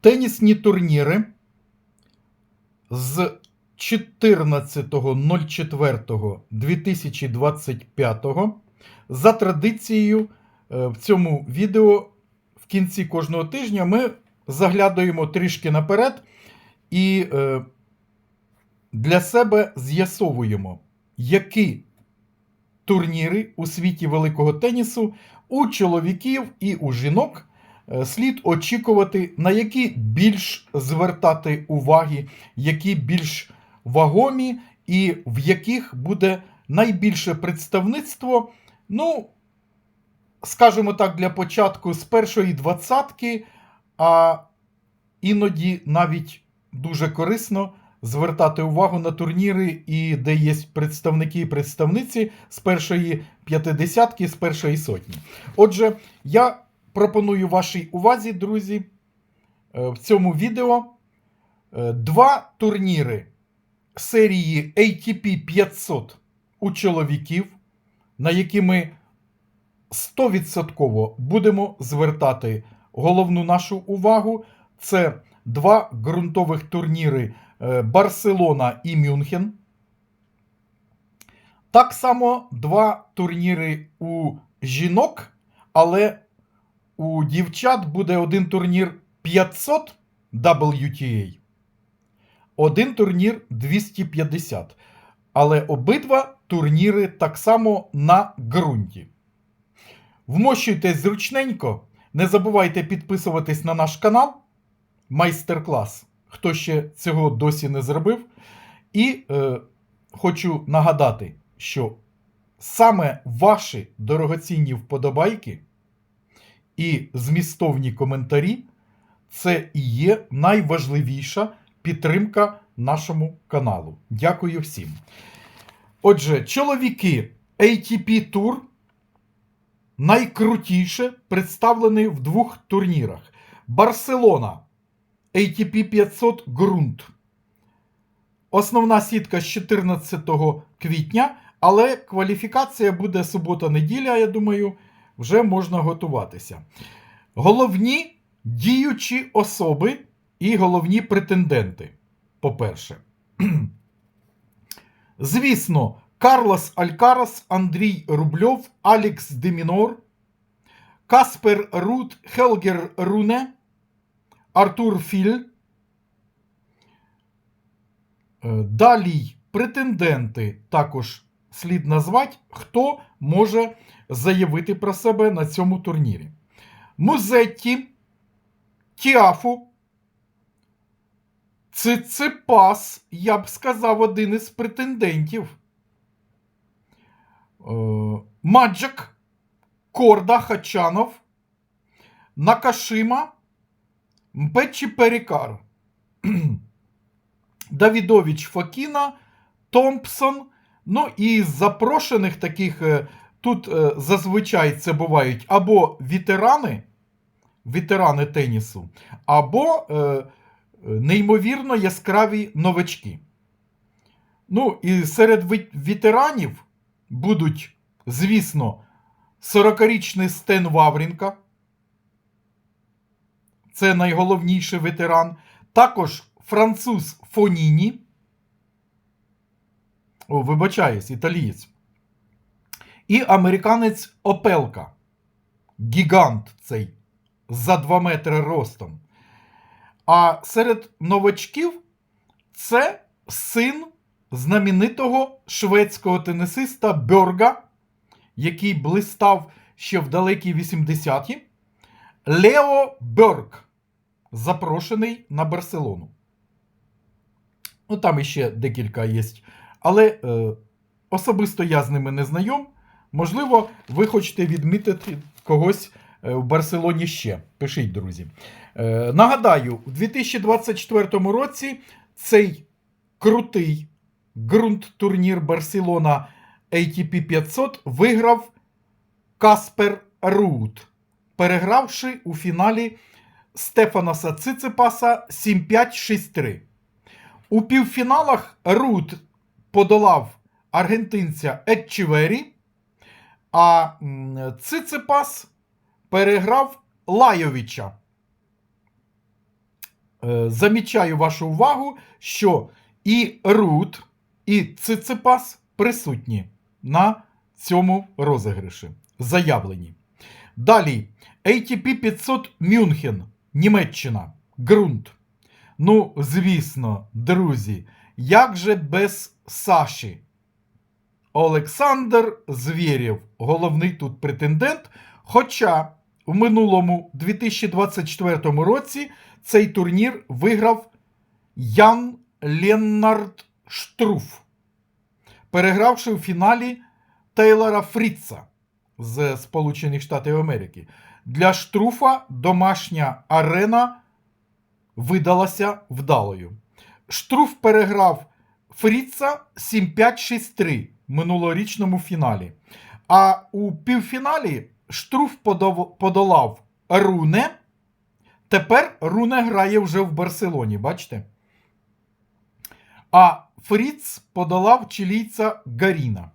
тенісні турніри з 14.04.2025 за традицією е, в цьому відео в кінці кожного тижня ми заглядаємо трішки наперед і е, для себе з'ясовуємо, які турніри у світі великого тенісу у чоловіків і у жінок слід очікувати, на які більш звертати уваги, які більш вагомі, і в яких буде найбільше представництво. Ну, скажімо так, для початку з першої двадцятки, а іноді навіть дуже корисно звертати увагу на турніри, і де є представники і представниці з першої п'ятидесятки, з першої сотні. Отже, я пропоную вашій увазі, друзі, е, в цьому відео е, два турніри серії ATP 500 у чоловіків, на які ми 100% будемо звертати головну нашу увагу. Це два ґрунтових турніри е, Барселона і Мюнхен. Так само два турніри у жінок, але у дівчат буде один турнір 500 WTA, один турнір 250. Але обидва турніри так само на ґрунті. Вмощуйтесь зручненько. Не забувайте підписуватись на наш канал. Майстер-клас. Хто ще цього досі не зробив. І е, хочу нагадати, що саме ваші дорогоцінні вподобайки і змістовні коментарі це і є найважливіша підтримка нашому каналу. Дякую всім. Отже, чоловіки ATP Tour найкрутіше представлений в двох турнірах: Барселона ATP 500 ґрунт. Основна сітка з 14 квітня, але кваліфікація буде субота-неділя, я думаю, вже можна готуватися. Головні діючі особи і головні претенденти. По-перше, звісно, Карлос Алькарас, Андрій Рубльов, Алікс Демінор, Каспер Рут, Хелгер Руне, Артур Філь. Е, Далі претенденти також слід назвати, хто може заявити про себе на цьому турнірі. Музетті, Тіафу, Циципас, я б сказав, один із претендентів. Е, Маджик, Корда Хачанов, Накашима, Мпечі Перікар, Давідович Фокіна, Томпсон. Ну і з запрошених таких е, тут е, зазвичай це бувають або ветерани, ветерани тенісу, або е, неймовірно яскраві новачки. Ну, і серед ветеранів будуть, звісно, 40-річний Стен Ваврінка. Це найголовніший ветеран. Також француз Фоніні. О, вибачаюсь, італієць. І американець Опелка. Гігант цей за 2 метри ростом. А серед новачків це син знаменитого шведського тенісиста Бьорга, який блистав ще в далекі 80-ті. Лео Бьорг, запрошений на Барселону. Ну, там іще декілька є. Але е, особисто я з ними не знайом. Можливо, ви хочете відмітити когось е, в Барселоні ще. Пишіть, друзі. Е, нагадаю, у 2024 році цей крутий ґрунт-турнір Барселона ATP 500 виграв Каспер Рут, перегравши у фіналі Стефанаса Циципаса 7-5-6-3. У півфіналах Рут подолав аргентинця Етчівері, а Циципас переграв Лайовича. е, замічаю вашу увагу, що і Рут, і Циципас присутні на цьому розіграші. Заявлені. Далі ATP 500 Мюнхен, Німеччина, ґрунт. Ну, звісно, друзі, як же без Саші? Олександр Звєрєв, головний тут претендент. Хоча в минулому 2024 році цей турнір виграв Ян Леннард Штруф, перегравши в фіналі Тейлора Фріца з Сполучених Штатів Америки. Для Штруфа домашня арена видалася вдалою. Штруф переграв Фріца 7-5-6-3 в минулорічному фіналі. А у півфіналі Штруф подолав Руне. Тепер Руне грає вже в Барселоні, бачите? А Фріц подолав чилійця Гаріна.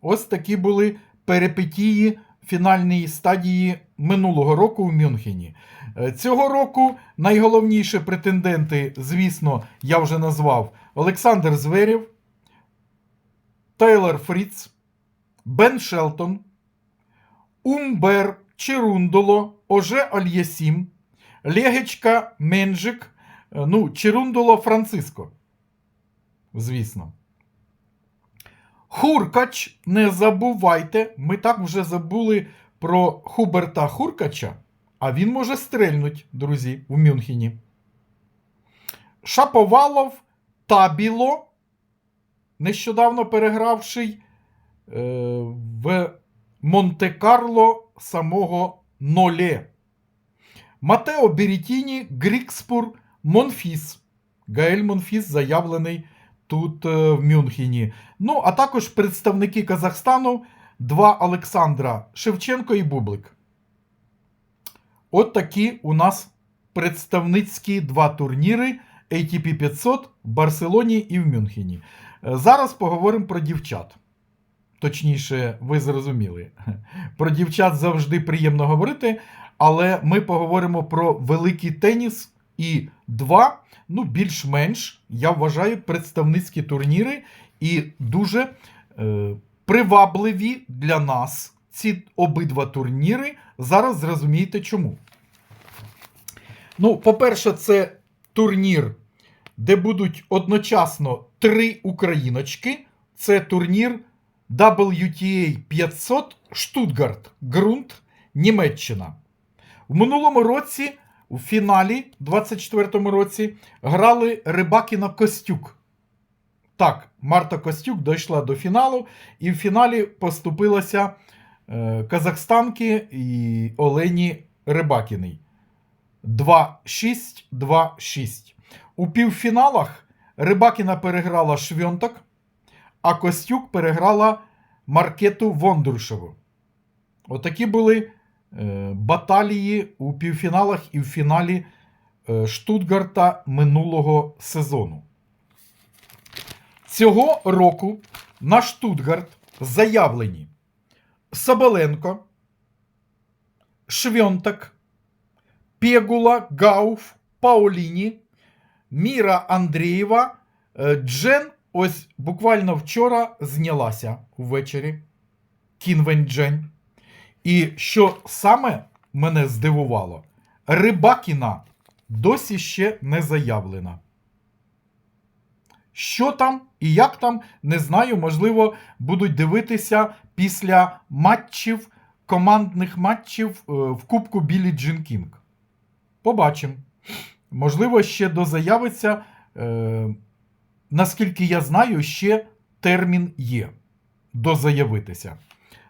Ось такі були перипетії фінальної стадії минулого року в Мюнхені. Е, Цього року найголовніші претенденти, звісно, я вже назвав Олександр Зверєв, Тейлор Фріц, Бен Шелтон, Умбер Черундоло, Оже Альєсім, Легечка Менжик, е, ну, Черундоло Франциско. Звісно. Хуркач, не забувайте, ми так вже забули про Хуберта Хуркача, а він може стрельнуть, друзі, в Мюнхені. Шаповалов Табіло, нещодавно перегравший е, в Монте-Карло самого Ноле. Матео Берітіні, Грікспур, Монфіс. Гаель Монфіс заявлений тут е, в Мюнхені. Ну, а також представники Казахстану, два Олександра Шевченко і Бублик. От такі у нас представницькі два турніри ATP 500 в Барселоні і в Мюнхені. Е, Зараз поговоримо про дівчат. Точніше, ви зрозуміли. Про дівчат завжди приємно говорити, але ми поговоримо про великий теніс і два, ну, більш-менш, я вважаю, представницькі турніри і дуже е, привабливі для нас ці обидва турніри. Зараз зрозумієте чому. Ну, по-перше, це турнір, де будуть одночасно три україночки. Це турнір WTA 500 Штутгарт, ґрунт, Німеччина. В минулому році, у фіналі, 24-му році, грали Рибакіна Костюк. Так, Марта Костюк дійшла до фіналу, і в фіналі поступилася казахстанки і Олені Рибакіній. 2-6, 2-6. У півфіналах Рибакіна переграла Швьонтак, а Костюк переграла Маркету Вондрушеву. Отакі були е, баталії у півфіналах і в фіналі е, Штутгарта минулого сезону. Цього року на Штутгарт заявлені Соболенко, Швьонтак, Пегула, Гауф, Пауліні, Міра Андрієва, е, Джен ось буквально вчора знялася ввечері. Кінвень Джен. І що саме мене здивувало, Рибакіна досі ще не заявлена. Що там і як там, не знаю. Можливо, будуть дивитися після матчів, командних матчів е, в Кубку Білі Джин Кінг. Побачимо. Можливо, ще дозаявиться. Е, наскільки я знаю, ще термін є дозаявитися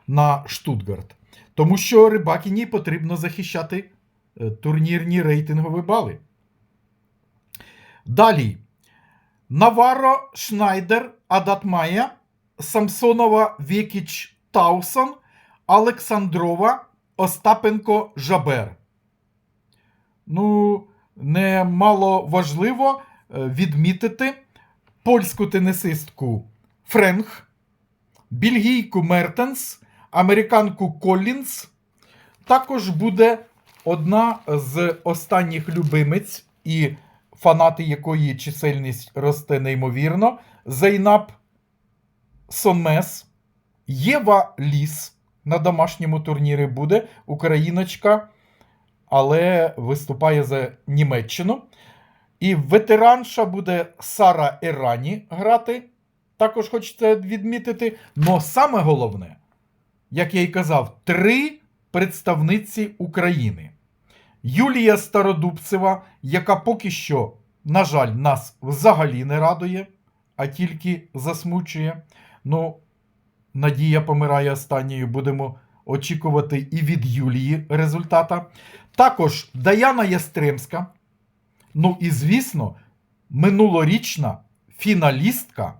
на Штутгарт. Тому що Рибакіні потрібно захищати е, турнірні рейтингові бали. Далі. Наваро Шнайдер Адатмая, Самсонова Вєкіч Таусон, Олександрова Остапенко Жабер. Ну, немало важливо е, відмітити польську тенісистку Френх, бельгійку Мертенс, американку Коллінс. Також буде одна з останніх любимець і фанати якої чисельність росте неймовірно. Зайнаб Сонмес, Єва Ліс на домашньому турнірі буде, україночка, але виступає за Німеччину. І ветеранша буде Сара Ерані грати. Також хочеться відмітити. Но саме головне, як я й казав, три представниці України. Юлія Стародубцева, яка поки що, на жаль, нас взагалі не радує, а тільки засмучує. Ну, Надія помирає останньою. Будемо очікувати і від Юлії результата. Також Даяна Ястремська. Ну і, звісно, минулорічна фіналістка.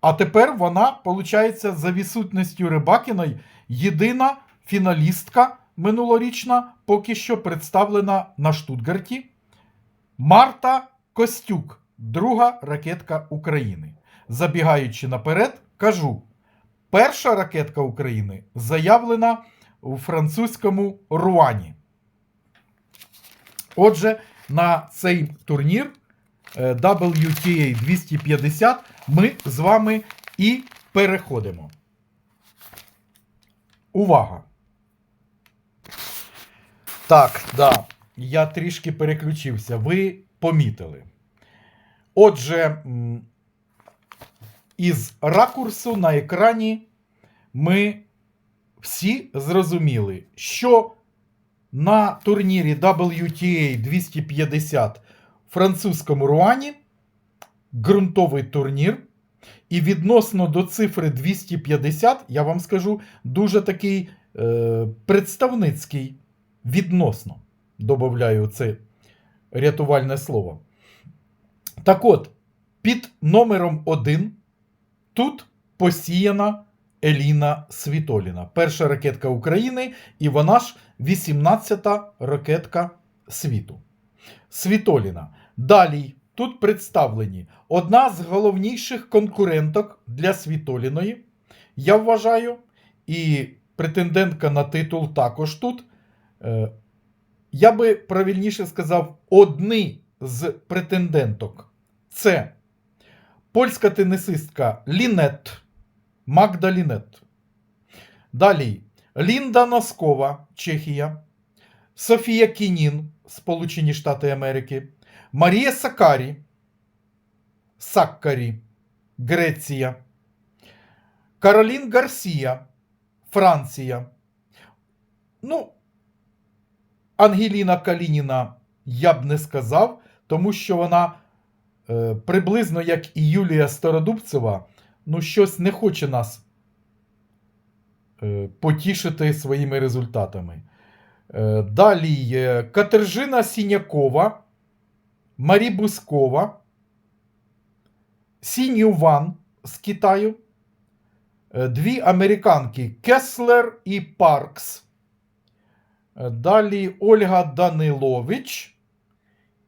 А тепер вона, виходить, за відсутністю Рибакіної, єдина фіналістка минулорічна, поки що представлена на Штутгарті. Марта Костюк, друга ракетка України. Забігаючи наперед, кажу: перша ракетка України заявлена у французькому Руані. Отже, на цей турнір е, WTA 250 ми з вами і переходимо. Увага! Так, да, я трішки переключився. Ви помітили. Отже, із ракурсу на екрані ми всі зрозуміли, що на турнірі WTA 250 в французькому Руані ґрунтовий турнір. І відносно до цифри 250, я вам скажу, дуже такий е, представницький відносно. Добавляю це рятувальне слово. Так от, під номером 1 тут посіяна Еліна Світоліна. Перша ракетка України, і вона ж 18-та ракетка світу. Світоліна. Далі тут представлені одна з головніших конкуренток для Світоліної, я вважаю, і претендентка на титул також тут. Е, Я би правильніше сказав, одні з претенденток. Це польська тенісистка Лінет, Магда Лінет. Далі Лінда Носкова, Чехія, Софія Кінін, Сполучені Штати Америки, Марія Сакарі, Саккарі, Греція, Каролін Гарсія, Франція. Ну, Ангеліна Калініна я б не сказав, тому що вона е, приблизно як і Юлія Стародубцева, ну, щось не хоче нас е, потішити своїми результатами. Е, далі є Катержина Сінякова, Марі Бускова, Сінью Ван з Китаю, е, дві американки Кеслер і Паркс. Далі Ольга Данилович.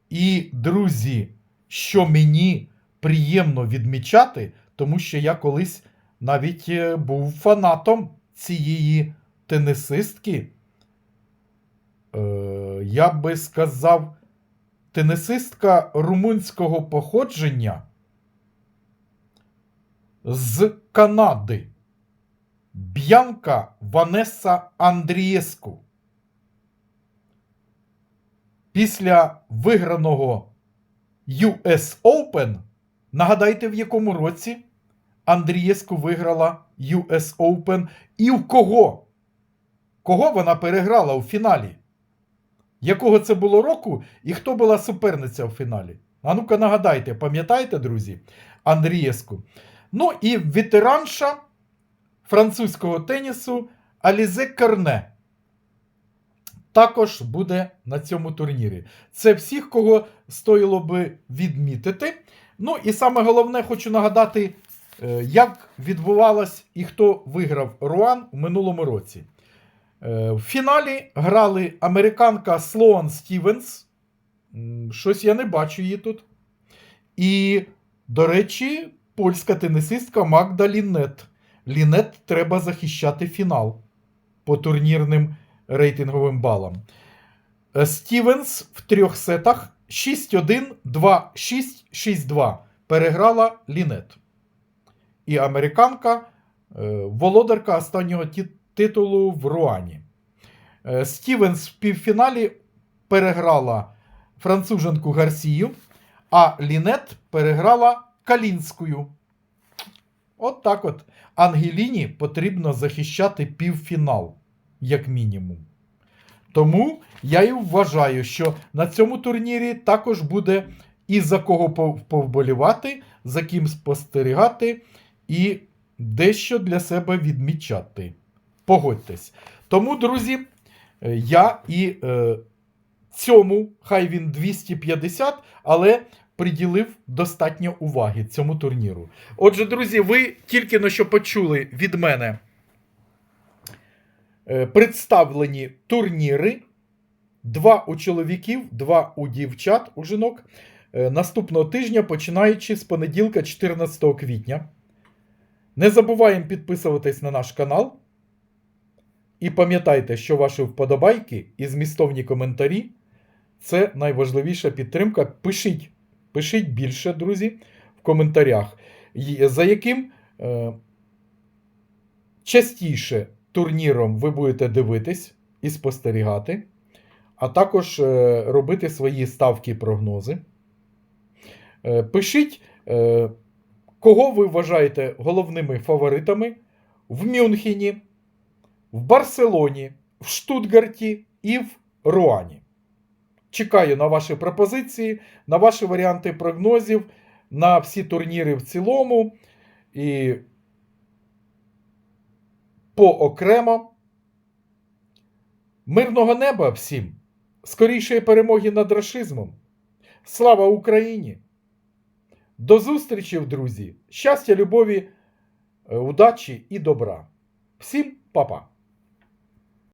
І, друзі, що мені приємно відмічати, тому що я колись навіть е, був фанатом цієї тенісистки. Е, я би сказав, тенісистка румунського походження з Канади. Б'янка Ванеса Андрієску. Після виграного US Open, нагадайте, в якому році Андрієску виграла US Open і в кого? Кого вона переграла у фіналі? Якого це було року і хто була суперниця в фіналі? А ну-ка нагадайте, пам'ятаєте, друзі, Андрієску. Ну і ветеранша французького тенісу Алізе Карне також буде на цьому турнірі. Це всіх, кого стоїло би відмітити. Ну і саме головне, хочу нагадати, е, як відбувалось і хто виграв Руан у минулому році. Е, В фіналі грали американка Слоан Стівенс. Щось я не бачу її тут. І, до речі, польська тенісистка Магда Лінет. Лінет треба захищати фінал по турнірним рейтинговим балам. Е, Стівенс в трьох сетах 6-1, 2-6, 6-2 переграла Лінет. І американка, е, володарка останнього титулу в Руані. Е, Стівенс в півфіналі переграла француженку Гарсію, а Лінет переграла Калінською. От так от. Ангеліні потрібно захищати півфінал, як мінімум. Тому я і вважаю, що на цьому турнірі також буде і за кого повболівати, за ким спостерігати і дещо для себе відмічати. Погодьтесь. Тому, друзі, е, я і е, цьому, хай він 250, але приділив достатньо уваги цьому турніру. Отже, друзі, ви тільки но що почули від мене представлені турніри. Два у чоловіків, два у дівчат, у жінок. Е, Наступного тижня, починаючи з понеділка, 14 квітня. Не забуваємо підписуватись на наш канал. І пам'ятайте, що ваші вподобайки і змістовні коментарі це найважливіша підтримка. Пишіть, пишіть більше, друзі, в коментарях, за яким е, частіше турніром ви будете дивитись і спостерігати, а також е, робити свої ставки і прогнози. Е, пишіть, е, кого ви вважаєте головними фаворитами в Мюнхені, в Барселоні, в Штутгарті і в Руані. Чекаю на ваші пропозиції, на ваші варіанти прогнозів, на всі турніри в цілому і поокремо. Мирного неба всім! Скорішої перемоги над рашизмом! Слава Україні! До зустрічі, друзі! Щастя, любові, е, удачі і добра! Всім па-па!